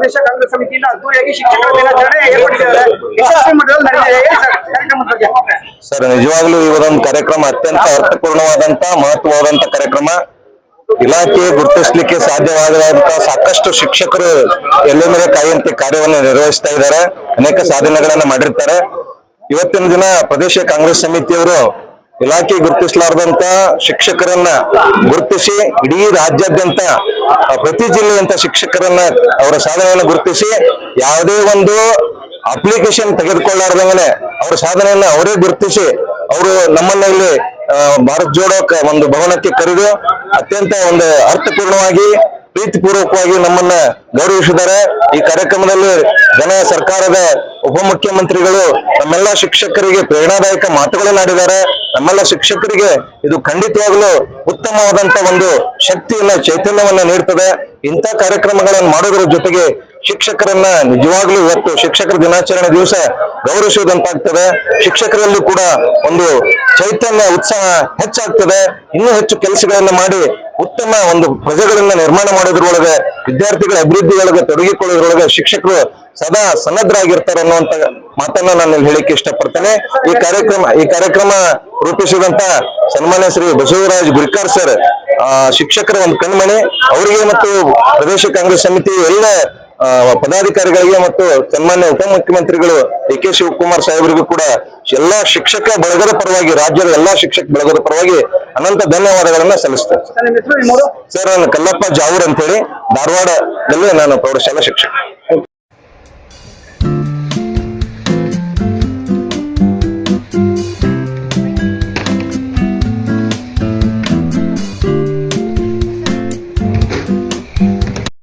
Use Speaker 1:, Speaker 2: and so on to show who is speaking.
Speaker 1: ಪ್ರದೇಶ ಕಾಂಗ್ರೆಸ್ ಸಮಿತಿಯಿಂದ ಅದ್ದೂರಿಯಾಗಿ ಶಿಕ್ಷಕರ ದಿನಾಚರಣೆ ಏರ್ಪಡಿಸಿದ್ದಾರೆ. ಸರ್
Speaker 2: ನಿಜವಾಗ್ಲೂ ಒಂದು ಕಾರ್ಯಕ್ರಮ ಅತ್ಯಂತ ಅರ್ಥಪೂರ್ಣವಾದಂತ, ಮಹತ್ವವಾದಂತ ಕಾರ್ಯಕ್ರಮ. ಇಲಾಖೆ ಗುರುತಿಸಲಿಕ್ಕೆ ಸಾಧ್ಯವಾಗದಂತ ಸಾಕಷ್ಟು ಶಿಕ್ಷಕರು ಎಲ್ಲೆಂದರೆ ಕಾಯಂತೆ ಕಾರ್ಯವನ್ನು ನಿರ್ವಹಿಸ್ತಾ ಇದ್ದಾರೆ. ಅನೇಕ ಸಾಧನೆಗಳನ್ನ ಮಾಡಿರ್ತಾರೆ. ಇವತ್ತಿನ ದಿನ ಪ್ರದೇಶ ಕಾಂಗ್ರೆಸ್ ಸಮಿತಿಯವರು ಇಲಾಖೆ ಗುರುತಿಸಲಾರದಂತ ಶಿಕ್ಷಕರನ್ನ ಗುರುತಿಸಿ ಇಡೀ ರಾಜ್ಯಾದ್ಯಂತ ಪ್ರತಿ ಜಿಲ್ಲೆಯಂತ ಶಿಕ್ಷಕರನ್ನ ಅವರ ಸಾಧನೆಯನ್ನು ಗುರುತಿಸಿ ಯಾವುದೇ ಒಂದು ಅಪ್ಲಿಕೇಶನ್ ತೆಗೆದುಕೊಳ್ಳಾರ್ದಂಗೆ ಅವರ ಸಾಧನೆಯನ್ನು ಅವರೇ ಗುರುತಿಸಿ ಅವರು ನಮ್ಮನ್ನ ಇಲ್ಲಿ ಭಾರತ್ ಜೋಡೋ ಒಂದು ಭವನಕ್ಕೆ ಕರೆದು ಅತ್ಯಂತ ಒಂದು ಅರ್ಥಪೂರ್ಣವಾಗಿ ಪ್ರೀತಿಪೂರ್ವಕವಾಗಿ ನಮ್ಮನ್ನ ಗೌರವಿಸಿದ್ದಾರೆ. ಈ ಕಾರ್ಯಕ್ರಮದಲ್ಲಿ ಜನ ಸರ್ಕಾರದ ಉಪಮುಖ್ಯಮಂತ್ರಿಗಳು ನಮ್ಮೆಲ್ಲ ಶಿಕ್ಷಕರಿಗೆ ಪ್ರೇರಣಾದಾಯಕ ಮಾತುಗಳನ್ನು ಆಡಿದ್ದಾರೆ ನಮ್ಮೆಲ್ಲ ಶಿಕ್ಷಕರಿಗೆ ಇದು ಖಂಡಿತವಾಗ್ಲೂ ಉತ್ತಮವಾದಂತ ಒಂದು ಶಕ್ತಿಯನ್ನ, ಚೈತನ್ಯವನ್ನ ನೀಡ್ತದೆ. ಇಂಥ ಕಾರ್ಯಕ್ರಮಗಳನ್ನು ಮಾಡೋದ್ರ ಜೊತೆಗೆ ಶಿಕ್ಷಕರನ್ನ ನಿಜವಾಗ್ಲೂ ಇವತ್ತು ಶಿಕ್ಷಕರ ದಿನಾಚರಣೆ ದಿವಸ ಗೌರವಿಸುವುದಂತಾಗ್ತದೆ. ಶಿಕ್ಷಕರಲ್ಲೂ ಕೂಡ ಒಂದು ಚೈತನ್ಯ, ಉತ್ಸಾಹ ಹೆಚ್ಚಾಗ್ತದೆ. ಇನ್ನೂ ಹೆಚ್ಚು ಕೆಲಸಗಳನ್ನು ಮಾಡಿ ಉತ್ತಮ ಒಂದು ಪ್ರಜೆಗಳನ್ನ ನಿರ್ಮಾಣ ಮಾಡೋದ್ರೊಳಗೆ, ವಿದ್ಯಾರ್ಥಿಗಳ ಅಭಿವೃದ್ಧಿಯೊಳಗೆ, ತೊಡಗಿಕೊಳ್ಳೋದ್ರೊಳಗೆ ಶಿಕ್ಷಕರು ಸದಾ ಸನ್ನದ್ಧರಾಗಿರ್ತಾರೆ ಅನ್ನುವಂತ ಮಾತನ್ನ ನಾನು ಹೇಳಿಕ್ಕೆ ಇಷ್ಟಪಡ್ತೇನೆ. ಈ ಕಾರ್ಯಕ್ರಮ ಈ ಕಾರ್ಯಕ್ರಮ ರೂಪಿಸಿದಂತ ಸನ್ಮಾನ್ಯ ಶ್ರೀ ಬಸವರಾಜ್ ಗುರಿಕಾರ್ ಸರ್ ಶಿಕ್ಷಕರ ಒಂದು ಕಣ್ಮಣಿ, ಅವರಿಗೆ ಮತ್ತು ಪ್ರದೇಶ ಕಾಂಗ್ರೆಸ್ ಸಮಿತಿ ಎಲ್ಲ ಪದಾಧಿಕಾರಿಗಳಿಗೆ ಮತ್ತು ಸನ್ಮಾನ್ಯ ಉಪಮುಖ್ಯಮಂತ್ರಿಗಳು ಡಿ ಕೆ ಶಿವಕುಮಾರ್ ಸಾಹೇಬರಿಗೂ ಕೂಡ ಎಲ್ಲಾ ಶಿಕ್ಷಕ ಬಳಗದ ಪರವಾಗಿ ರಾಜ್ಯದ ಎಲ್ಲಾ ಶಿಕ್ಷಕ ಬಳಗದ ಪರವಾಗಿ ಅನಂತ ಧನ್ಯವಾದಗಳನ್ನ ಸಲ್ಲಿಸ್ತೇನೆ. ಸರ್ ನಾನು ಕಲ್ಲಪ್ಪ ಜಾವೂರ್ ಅಂತ ಹೇಳಿ ಧಾರವಾಡದಲ್ಲಿ ನಾನು ಪ್ರೌಢಶಾಲಾ ಶಿಕ್ಷಕ.